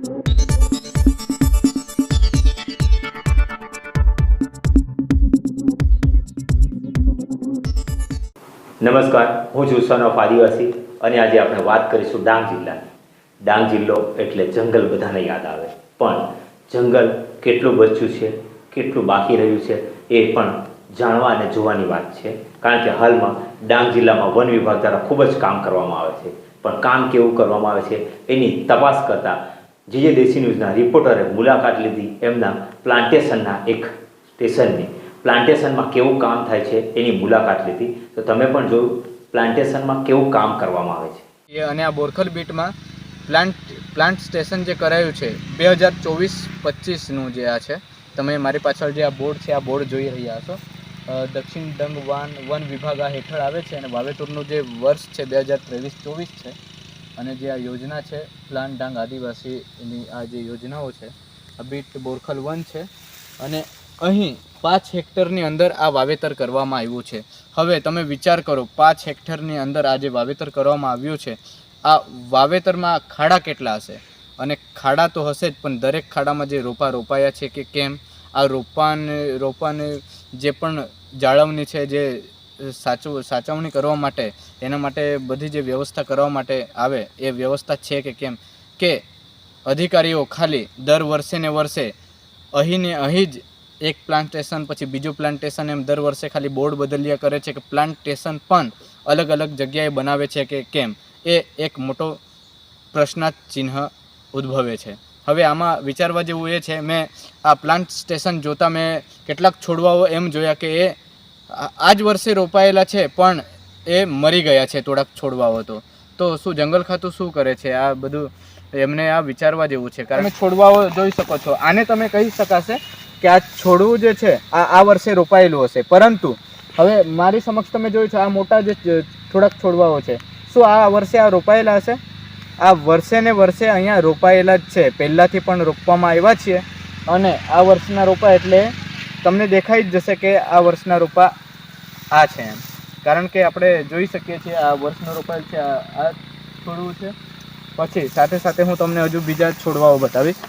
નમસ્કાર, હું છું સન ઓફ આદિવાસી અને આજે આપણે વાત કરીશું ડાંગ જિલ્લાની. ડાંગ જિલ્લો એટલે જંગલ બધાને યાદ આવે. પણ જંગલ કેટલું બચ્યું છે, કેટલું બાકી રહ્યું છે, એ પણ જાણવા અને જોવાની વાત છે. કારણ કે હાલમાં ડાંગ જિલ્લામાં વન વિભાગ દ્વારા ખૂબ જ કામ કરવામાં આવે છે. પણ કામ કેવું કરવામાં આવે છે, એની તપાસ કરતા જે દેશી ન્યૂઝના રિપોર્ટરે મુલાકાત લીધી એમના પ્લાન્ટેશનના એક સ્ટેશનની. પ્લાન્ટેશનમાં કેવું કામ થાય છે એની મુલાકાત લીધી. તો તમે પણ જોયું, પ્લાન્ટેશનમાં કેવું કામ કરવામાં આવે છે. એ અને આ બોરખલ બીટમાં પ્લાન્ટ પ્લાન્ટ સ્ટેશન જે કરાયું છે, બે હજાર ચોવીસ પચીસનું જે આ છે. તમે મારી પાછળ જે આ બોર્ડ છે, આ બોર્ડ જોઈ રહ્યા છો. દક્ષિણ ડંગ વન વન વિભાગ આ હેઠળ આવે છે અને વાવેતરનું જે વર્ષ છે, બે હજાર ત્રેવીસ ચોવીસ છે અને જે આ યોજના છે, પ્લાન ડાંગ આદિવાસીની આ જે યોજનાઓ છે, આ બીટ બોરખલ વન છે, અને અહીં પાંચ હેક્ટરની અંદર આ વાવેતર કરવામાં આવ્યું છે. હવે તમે વિચાર કરો, પાંચ હેક્ટરની અંદર આ જે વાવેતર કરવામાં આવ્યું છે, આ વાવેતરમાં ખાડા કેટલા હશે? અને ખાડા તો હશે જ, પણ દરેક ખાડામાં જે રોપા રોપાયા છે કે કેમ? આ રોપાને રોપાને જે પણ જાળવણી છે, જે સાચવ સાચવણી કરવા માટે, એના માટે બધી જે વ્યવસ્થા કરવા માટે આવે, એ વ્યવસ્થા છે કે કેમ? કે અધિકારીઓ ખાલી દર વર્ષે ને વર્ષે અહીં ને અહીં જ એક પ્લાન્ટેશન પછી બીજું પ્લાન્ટેશન એમ દર વર્ષે ખાલી બોર્ડ બદલ્યા કરે છે કે પ્લાન્ટેશન પણ અલગ અલગ જગ્યાએ બનાવે છે કે કેમ? એ એક મોટો પ્રશ્નાર્થ ચિહ્ન ઉદ્ભવે છે. હવે આમાં વિચારવા જેવું એ છે, મેં આ પ્લાન્ટ સ્ટેશન જોતાં મેં કેટલાક છોડવાઓ એમ જોયા કે એ આ જ વર્ષે રોપાયેલા છે, પણ એ મરી ગયા છે થોડાક છોડવાઓ તો. તો શું, જંગલ ખાતું શું કરે છે? આ બધું એમને આ વિચારવા જેવું છે. કારણ કે છોડવાઓ જોઈ શકો છો. આને તમે કહી શકાશે કે આ છોડવું જે છે, આ આ વર્ષે રોપાયેલું હશે. પરંતુ હવે મારી સમક્ષ તમે જોયું છે, આ મોટા જે થોડાક છોડવાઓ છે. શું આ વર્ષે આ રોપાયેલા હશે? આ વર્ષે ને વર્ષે અહીંયા રોપાયેલા જ છે. પહેલાંથી પણ રોપવામાં આવ્યા છીએ. અને આ વર્ષના રોપા એટલે તમને દેખાઈ જ જશે કે આ વર્ષના રોપા આ છે એમ. કારણ કે આપણે જોઈ શકીએ છીએ આ વર્ષનો રોપાયેલ છે, આ છોડવું છે. પછી સાથે સાથે હું તમને હજુ બીજા છોડવાઓ બતાવીશ.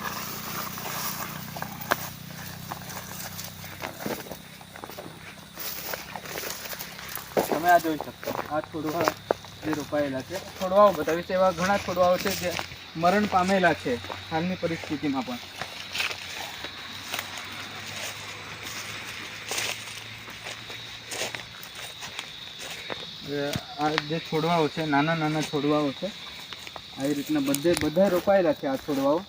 તમે આ જોઈ શકો. આ છોડવા જે રોપાયેલા છે, છોડવાઓ બતાવીશ. એવા ઘણા છોડવાઓ છે જે મરણ પામેલા છે, હાલની પરિસ્થિતિમાં પણ. આ જે છોડવાઓ છે, નાના નાના છોડવાઓ છે, આવી રીતના બધે બધા રોપાયેલા છે આ છોડવાઓ.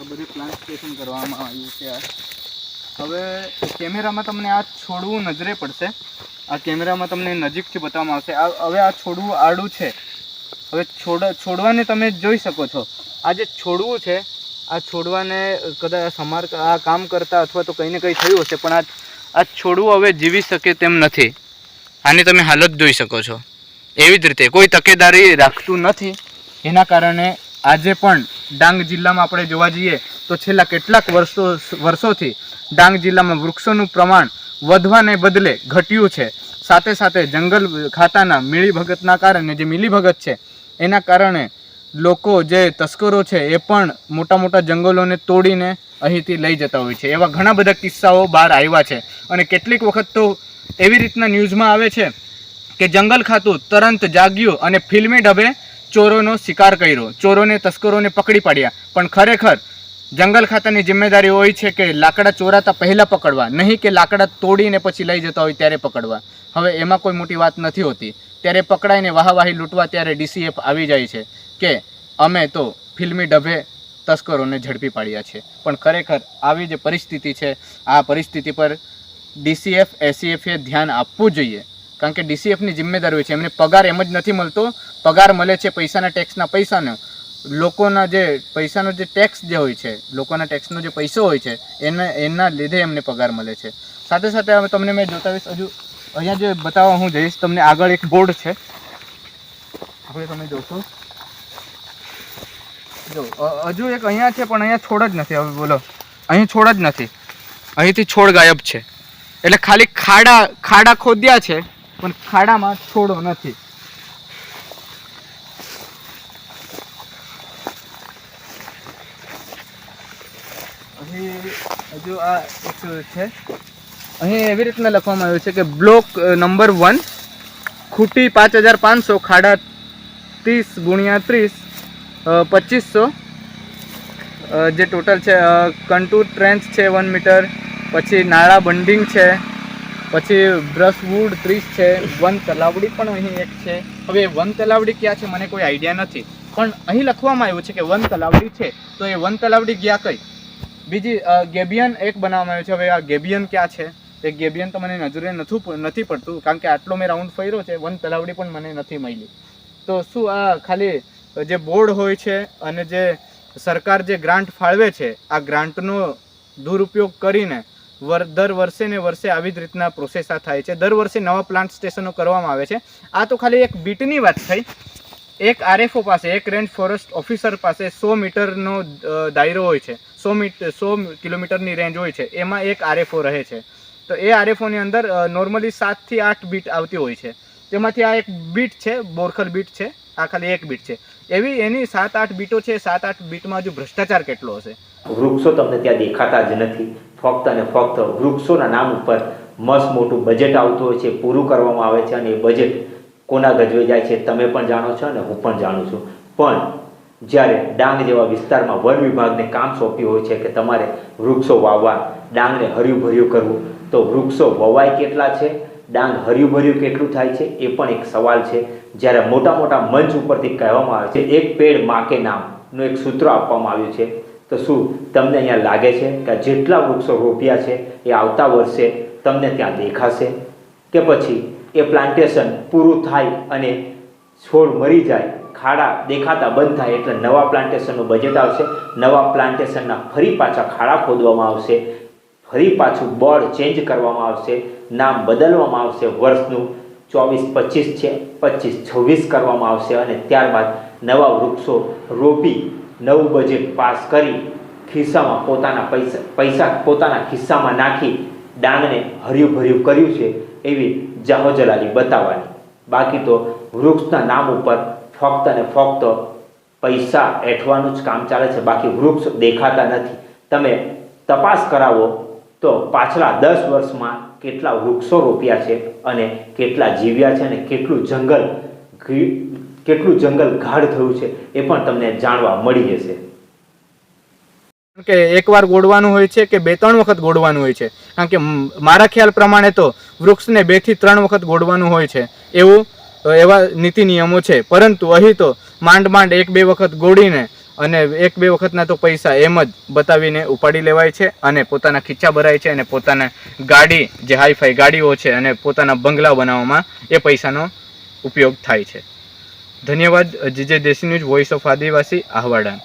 આ બધે પ્લાન્ટેશન કરવામાં આવ્યું છે આ. હવે કેમેરામાં તમને આ છોડવું નજરે પડશે. આ કેમેરામાં તમને નજીકથી બતાવવામાં આવશે. આ હવે આ છોડવું આડું છે. હવે છોડ છોડવાને તમે જોઈ શકો છો. આ જે છોડવું છે આ છોડવાને કદાચ સમાર આ કામ કરતા અથવા તો કંઈ ને કંઈ થયું હશે, પણ આ આ છોડવું હવે જીવી શકે તેમ નથી. આની તમે હાલત જોઈ શકો છો. એવી જ રીતે કોઈ તકેદારી રાખતું નથી. એના કારણે આજે પણ ડાંગ જિલ્લામાં આપણે જોવા જઈએ તો છેલ્લા કેટલાક વર્ષો વર્ષોથી ડાંગ જિલ્લામાં વૃક્ષોનું પ્રમાણ વધવાને બદલે ઘટ્યું છે. સાથે સાથે જંગલ ખાતાના મિલીભગતના કારણે, જે મિલીભગત છે, એના કારણે લોકો જે તસ્કરો છે એ પણ મોટા મોટા જંગલોને તોડીને અહીંથી લઈ જતા હોય છે. એવા ઘણા બધા કિસ્સાઓ બહાર આવ્યા છે. અને કેટલીક વખત તો એવી રીતના ન્યૂઝમાં આવે છે કે જંગલ ખાતું તરંત જાગ્યું અને ફિલ્મી ઢબે ચોરોનો શિકાર કર્યો. ચોરોને તસ્કરોને પકડી પાડ્યા. પણ ખરેખર જંગલ ખાતાની જિમ્મેદારી હોય છે કે લાકડા ચોરાતા પહેલાં પકડવા, નહીં કે લાકડા તોડીને પછી લઈ જતા હોય ત્યારે પકડવા. હવે એમાં કોઈ મોટી વાત નથી હોતી. ત્યારે પકડાઈને વાહવાહી લૂંટવા ત્યારે ડીસીએફ આવી જાય છે કે અમે તો ફિલ્મી ઢબે તસ્કરોને ઝડપી પાડ્યા છે. પણ ખરેખર આવી જે પરિસ્થિતિ છે. આ પરિસ્થિતિ પર ડીસીએફ એસીએફે ધ્યાન આપવું જોઈએ. કારણ કે ડીસીએફની જિમ્મેદારી હોય છે. એમને પગાર એમ જ નથી મળતો. પગાર મળે છે પૈસાના ટેક્સના પૈસાનો. લોકોના જે પૈસાનો જે ટેક્સ જે હોય છે, લોકોના ટેક્સનો જે પૈસો હોય છે, એના એના લીધે એમને પગાર મળે છે. સાથે સાથે હવે તમને મેં જોતાવીશ હજુ અહીંયા જે બતાવવા હું જઈશ, તમને આગળ એક બોર્ડ છે. આપણે તમે જોશો. જો હજુ એક અહીંયા છે, પણ અહીંયા છોડ જ નથી. હવે બોલો. અહીં છોડ જ નથી. અહીંથી છોડ ગાયબ છે. એટલે ખાલી ખાડા ખાડા ખોદ્યા છે, પણ ખાડામાં છોડો નથી. અહીં હજુ આ એક છે. અહીં એવી રીતના લખવામાં આવ્યું છે કે બ્લોક નંબર વન, ખૂટી પાંચ હજાર પાંચસો, ખાડા ત્રીસ ગુણ્યા ત્રીસ પચીસો જે ટોટલ છે કંટુ ટ્રેન્ચ છે વન મીટર પછી નાળા બંડિંગ છે, પછી બ્રશવુડ ત્રીસ છે, વન તલાવડી પણ અહીં એક છે. હવે વન તલાવડી ક્યાં છે મને કોઈ આઈડિયા નથી. પણ અહીં લખવામાં આવ્યું છે કે વન તલાવડી છે. તો એ વન તલાવડી ગયા કઈ? બીજી ગેબિયન એક બનાવવામાં આવ્યું છે. હવે આ ગેબિયન ક્યાં છે? એ ગેબિયન તો મને નજરે નથી નથી પડતું, કારણ કે આટલો મેં રાઉન્ડ ફર્યો છે વન તલાવડી પણ મને નથી મળી તો શું આ ખાલી જે બોર્ડ હોય છે અને જે સરકાર જે ગ્રાન્ટ ફાળવે છે, આ ગ્રાન્ટનો દુરુપયોગ કરીને વર, દર વર્ષે ને વર્ષે આવી જ રીતના પ્રોસેસ આ થાય છે. દર વર્ષે નવા પ્લાન્ટ સ્ટેશનો કરવામાં આવે છે. આ તો ખાલી એક બીટની વાત થઈ. એક આરએફઓ પાસે, એક રેન્જ ફોરેસ્ટ ઓફિસર પાસે સો મીટરનો દાયરો હોય છે. સો મીટર સો કિલોમીટરની રેન્જ હોય છે. એમાં એક આરએફઓ રહે છે. તો એ આરએફઓની અંદર નોર્મલી સાતથી આઠ બીટ આવતી હોય છે. તેમાંથી આ એક બીટ છે બોરખલ બીટ છે, આ ખાલી એક બીટ છે. એવી એની સાત આઠ બીટો છે, સાત આઠ બીટમાં હજુ ભ્રષ્ટાચાર કેટલો હશે? વૃક્ષો તમને ત્યાં દેખાતા જ નથી. ફક્ત અને ફક્ત વૃક્ષોના નામ ઉપર મસ્ત મોટું બજેટ આવતું હોય છે, પૂરું કરવામાં આવે છે અને એ બજેટ કોના ગજવે જાય છે, તમે પણ જાણો છો અને હું પણ જાણું છું. પણ જ્યારે ડાંગ જેવા વિસ્તારમાં વન વિભાગને કામ સોંપ્યું હોય છે કે તમારે વૃક્ષો વાવવા, ડાંગને હર્યું ભર્યું કરવું તો વૃક્ષો વવાય કેટલા છે? ડાંગ હર્યું ભર્યું કેટલું થાય છે? એ પણ એક સવાલ છે. જ્યારે મોટા મોટા મંચ ઉપરથી કહેવામાં આવે છે, એક પેડ માકે નામનું એક સૂત્ર આપવામાં આવ્યું છે. તો શું તમને અહીંયા લાગે છે કે જેટલા વૃક્ષો રોપ્યા છે એ આવતા વર્ષે તમને ત્યાં દેખાશે? કે પછી એ પ્લાન્ટેશન પૂરું થાય અને છોડ મરી જાય, ખાડા દેખાતા બંધ થાય એટલે નવા પ્લાન્ટેશનનું બજેટ આવશે, નવા પ્લાન્ટેશનના ફરી પાછા ખાડા ખોદવામાં આવશે ફરી પાછું બોર્ડ ચેન્જ કરવામાં આવશે, નામ બદલવામાં આવશે, વર્ષનું ચોવીસ પચીસ છે, પચીસ છવ્વીસ કરવામાં આવશે અને ત્યારબાદ નવા વૃક્ષો રોપી, નવું બજેટ પાસ કરી, ખિસ્સામાં પોતાના પૈસા પૈસા પોતાના ખિસ્સામાં નાખી, ડાંગને હર્યું ભર્યું કર્યું છે એવી જાહોજલાલી બતાવવાની. બાકી તો વૃક્ષના નામ ઉપર ફક્ત અને ફક્ત પૈસા એઠવાનું જ કામ ચાલે છે, બાકી વૃક્ષ દેખાતા નથી. તમે તપાસ કરાવો તો પાછલા દસ વર્ષમાં કેટલા વૃક્ષો રોપ્યા છે અને કેટલા જીવ્યા છે અને કેટલું જંગલ કેટલું જંગલ ગાઢ થયું છે એ પણ તમને જાણવા મળી જશે. કે એકવાર ગોડવાનું હોય છે કે બે ત્રણ વખત ગોડવાનું હોય છે. કારણ કે મારા ખ્યાલ પ્રમાણે તો વૃક્ષને બેથી ત્રણ વખત ગોડવાનું હોય છે. એવું એવા નીતિ નિયમો છે. પરંતુ અહીં તો માંડ માંડ એક બે વખત ગોળીને અને એક બે વખતના તો પૈસા એમ જ બતાવીને ઉપાડી લેવાય છે અને પોતાના ખીચા ભરાય છે અને પોતાના ગાડી, જે હાઈફાઈ ગાડીઓ છે અને પોતાના બંગલા બનાવવામાં એ પૈસાનો ઉપયોગ થાય છે. ધન્યવાદ GJ desi news voice of Adivasi આહવાડા.